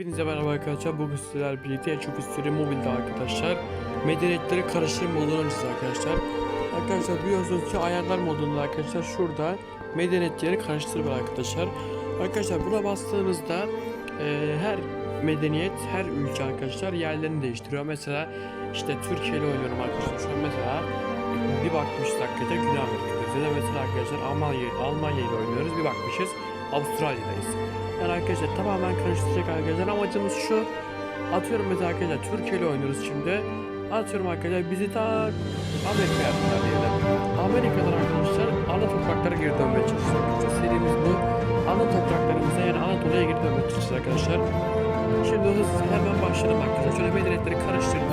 Hepinize merhaba arkadaşlar. Bugün sizlerle birlikte çok isterim mobilde arkadaşlar. Medeniyetleri karıştırma modunu oynayacağız arkadaşlar. Arkadaşlar biliyorsunuz ki ayarlar modunda arkadaşlar şurada medeniyetleri karıştır var arkadaşlar. Arkadaşlar buna bastığınızda e, her medeniyet, her ülke arkadaşlar yerlerini değiştiriyor. Mesela işte Türkiye ile oynuyorum arkadaşlar. Şu an mesela bir bakmışız hakikaten Güney Amerika'dayız. Ya da mesela arkadaşlar Almanya, Almanya ile oynuyoruz. Bir bakmışız Avustralya'dayız. Yani arkadaşlar tamamen karıştıracak arkadaşlar. Amacımız şu. Atıyorum mesela arkadaşlar Türkiye ile oynuyoruz şimdi. Atıyorum arkadaşlar bizi ta Amerika yaptılar diyelim. Amerika'dan arkadaşlar ana topraklara geri dönmeye çalışacağız arkadaşlar. Serimiz bu. Ana topraklarımıza yani Anadolu'ya geri dönmeye çalışacağız arkadaşlar. Şimdi hızlı hemen başlayalım arkadaşlar. Şöyle medeniyetleri karıştırıyorum.